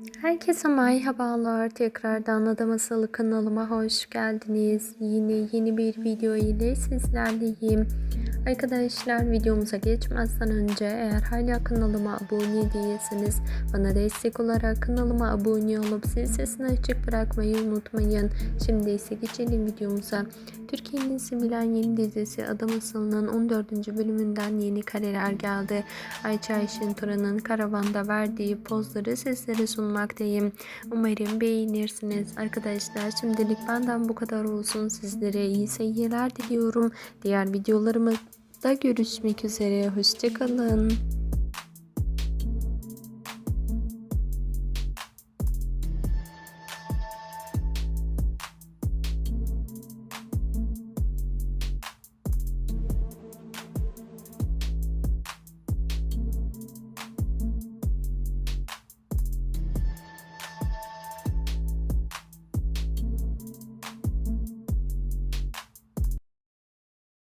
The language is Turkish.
Herkese merhabalar. Tekrardan Ada Masalı kanalıma hoş geldiniz. Yine yeni bir video ile sizlerleyim. Arkadaşlar videomuza geçmezden önce eğer hala kanalıma abone değilseniz bana destek olarak kanalıma abone olup zil sesini açık bırakmayı unutmayın. Şimdi ise geçelim videomuza. Türkiye'nin sevilen yeni dizisi Ada Masalı'nın 14. bölümünden yeni kareler geldi. Ayça Ayşin Turan'ın karavanda verdiği pozları sizlere sunmaktayım. Umarım beğenirsiniz. Arkadaşlar şimdilik benden bu kadar olsun. Sizlere iyi seyirler diliyorum. Diğer videolarımızda görüşmek üzere. Hoşçakalın.